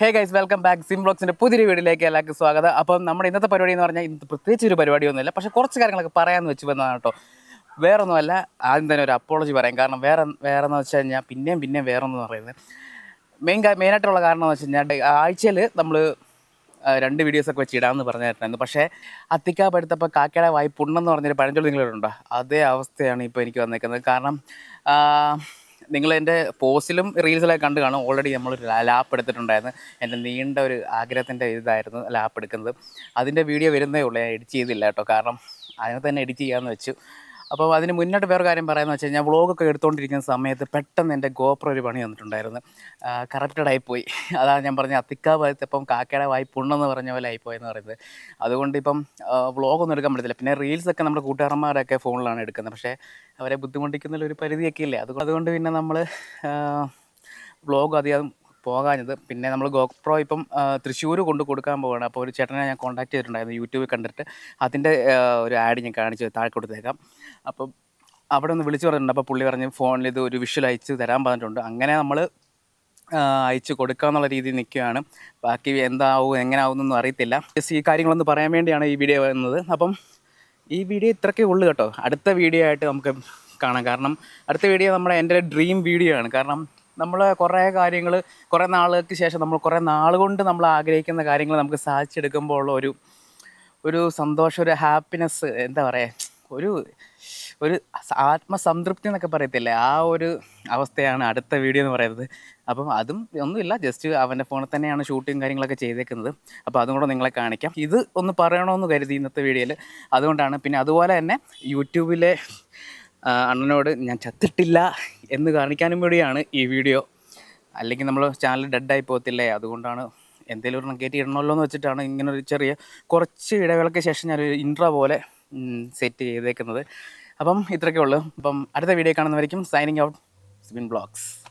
ഹേ guys welcome back സിം ബ്ലോഗ്സിന്റെ പുതിയൊരു വീഡിയോയിലേക്ക് എല്ലാവർക്കും സ്വാഗതം. അപ്പം നമ്മുടെ ഇന്നത്തെ പരിപാടി എന്ന് പറഞ്ഞാൽ ഇന്ന് പ്രത്യേകിച്ച് ഒരു പരിപാടിയൊന്നുമില്ല. പക്ഷേ കുറച്ച് കാര്യങ്ങളൊക്കെ പറയാമെന്ന് വെച്ച് വന്നതാണ് കേട്ടോ. വേറെ ഒന്നുമല്ല ആദ്യം തന്നെ ഒരു അപ്പോളജി പറയാം. കാരണം വേറെ വേറെ എന്ന് വെച്ച് കഴിഞ്ഞാൽ പിന്നെയും പിന്നെയും വേറെ ഒന്നും പറയുന്നത് മെയിൻ മെയിനായിട്ടുള്ള കാരണം എന്ന് വെച്ച് കഴിഞ്ഞാൽ ആഴ്ചയിൽ നമ്മൾ രണ്ട് വീഡിയോസൊക്കെ വെച്ച് ഇടാമെന്ന് പറഞ്ഞിട്ടുണ്ടായിരുന്നു പക്ഷേ അത്തിക്കാ പഠിത്തപ്പോൾ കാക്കയുടെ വായി പുണ്ണെന്ന് പറഞ്ഞൊരു പഴഞ്ചൊല്ലി നിങ്ങളുണ്ടോ അതേ അവസ്ഥയാണ് ഇപ്പോൾ എനിക്ക് വന്നേക്കുന്നത്. കാരണം നിങ്ങൾ എന്റെ പോസ്റ്റിലും റീൽസിലൊക്കെ കണ്ടു കാണും. ഓൾറെഡി നമ്മളൊരു ലാപ്പ് എടുത്തിട്ടുണ്ടായിരുന്നു. എന്റെ നീണ്ട ഒരു ആഗ്രഹത്തിന്റെ ഇതായിരുന്നു ലാപ്പ് എടുക്കുന്നത്. അതിന്റെ വീഡിയോ വരുന്നേ ഉള്ളൂ. ഞാൻ എഡിറ്റ് ചെയ്തില്ല കേട്ടോ. കാരണം അതിനെ തന്നെ എഡിറ്റ് ചെയ്യാമെന്ന് വെച്ചു. അപ്പോൾ അതിന് മുന്നോട്ട് വേറെ കാര്യം പറയാമെന്ന് വെച്ച് കഴിഞ്ഞാൽ വ്ളോഗൊക്കെ എടുത്തുകൊണ്ടിരിക്കുന്ന സമയത്ത് പെട്ടെന്ന് എന്റെ ഗോപ്രോ ഒരു പണി വന്നിട്ടുണ്ടായിരുന്നു. കറപ്റ്റഡ് ആയിപ്പോയി അതാണ് ഞാൻ പറഞ്ഞ അത്തിക്കാ ഭാഗത്തപ്പം കാക്കയുടെ വായി പുണ്ണെന്ന് പറഞ്ഞ പോലെ ആയിപ്പോയെന്ന് പറയുന്നത്. അതുകൊണ്ട് ഇപ്പം വ്ളോഗൊന്നും എടുക്കാൻ പറ്റത്തില്ല. പിന്നെ റീൽസൊക്കെ നമ്മുടെ കൂട്ടുകാരന്മാരൊക്കെ ഫോണിലാണ് എടുക്കുന്നത്. പക്ഷേ അവരെ ബുദ്ധിമുട്ടിക്കുന്നതിൽ ഒരു പരിധിയൊക്കെ ഇല്ലേ? അതുകൊണ്ട് പിന്നെ നമ്മൾ വ്ളോഗ് അധികം പോകാഞ്ഞത്. പിന്നെ നമ്മൾ ഗോപ്രോ ഇപ്പം തൃശ്ശൂർ കൊണ്ട് കൊടുക്കാൻ പോവുകയാണ് അപ്പോൾ ഒരു ചേട്ടനെ ഞാൻ കോൺടാക്ട് ചെയ്തിട്ടുണ്ടായിരുന്നു. യൂട്യൂബിൽ കണ്ടിട്ട് അതിന്റെ ഒരു ആഡ് ഞാൻ കാണിച്ച് താഴെ കൊടുത്തേക്കാം. അപ്പം അവിടെ ഒന്ന് വിളിച്ച് പറഞ്ഞിട്ടുണ്ട്. അപ്പോൾ പുള്ളി പറഞ്ഞ് ഫോണിൽ ഇത് ഒരു വിഷ്വൽ അയച്ച് തരാൻ പറഞ്ഞിട്ടുണ്ട്. അങ്ങനെ നമ്മൾ അയച്ചു കൊടുക്കാമെന്നുള്ള രീതിയിൽ നിൽക്കുകയാണ്. ബാക്കി എന്താവും എങ്ങനെ ആവുമെന്നൊന്നും അറിയത്തില്ല. ജസ്റ്റ് ഈ കാര്യങ്ങളൊന്ന് പറയാൻ വേണ്ടിയാണ് ഈ വീഡിയോ വരുന്നത് അപ്പം ഈ വീഡിയോ ഇത്രയ്ക്കേ ഉള്ളൂ കേട്ടോ. അടുത്ത വീഡിയോ ആയിട്ട് നമുക്ക് കാണാം. കാരണം അടുത്ത വീഡിയോ നമ്മുടെ എന്റെ ഡ്രീം വീഡിയോ ആണ്. കാരണം നമ്മൾ കുറേ കാര്യങ്ങൾ കുറേ നാളുകൾക്ക് ശേഷം നമ്മൾ കുറേ നാൾ കൊണ്ട് നമ്മൾ ആഗ്രഹിക്കുന്ന കാര്യങ്ങൾ നമുക്ക് സാധിച്ചെടുക്കുമ്പോൾ ഉള്ള ഒരു ഒരു സന്തോഷം ഒരു ഹാപ്പിനെസ് എന്താ പറയുക ഒരു ഒരു ആത്മസംതൃപ്തി എന്നൊക്കെ പറയത്തില്ലേ? ആ ഒരു അവസ്ഥയാണ് അടുത്ത വീഡിയോ എന്ന് പറയുന്നത്. അപ്പം അതും ഒന്നുമില്ല ജസ്റ്റ് അവന്റെ ഫോണിൽ തന്നെയാണ് ഷൂട്ടിങ് കാര്യങ്ങളൊക്കെ ചെയ്തേക്കുന്നത്. അപ്പോൾ അതും കൂടെ നിങ്ങളെ കാണിക്കാം. ഇത് ഒന്ന് പറയണമെന്ന് കരുതി ഇന്നത്തെ വീഡിയോയിൽ അതുകൊണ്ടാണ് പിന്നെ അതുപോലെ തന്നെ യൂട്യൂബിലെ അണ്ണനോട് ഞാൻ ചത്തിട്ടില്ല എന്ന് കാണിക്കാനും വേണ്ടിയാണ് ഈ വീഡിയോ. അല്ലെങ്കിൽ നമ്മൾ ചാനൽ ഡെഡായി പോകത്തില്ലേ? അതുകൊണ്ടാണ് എന്തെങ്കിലും ഒരു കയറ്റി ഇടണമല്ലോ എന്ന് വെച്ചിട്ടാണ് ഇങ്ങനെ ഒരു ചെറിയ കുറച്ച് ഇടവേളയ്ക്ക് ശേഷം ഞാനൊരു ഇൻട്രോ പോലെ സെറ്റ് ചെയ്തേക്കുന്നത്. അപ്പം ഇത്രയൊക്കെ ഉള്ളൂ. അപ്പം അടുത്ത വീഡിയോ കാണുന്നവരിക്കും സൈനിങ് ഔട്ട് സ്പിൻ ബ്ലോഗ്സ്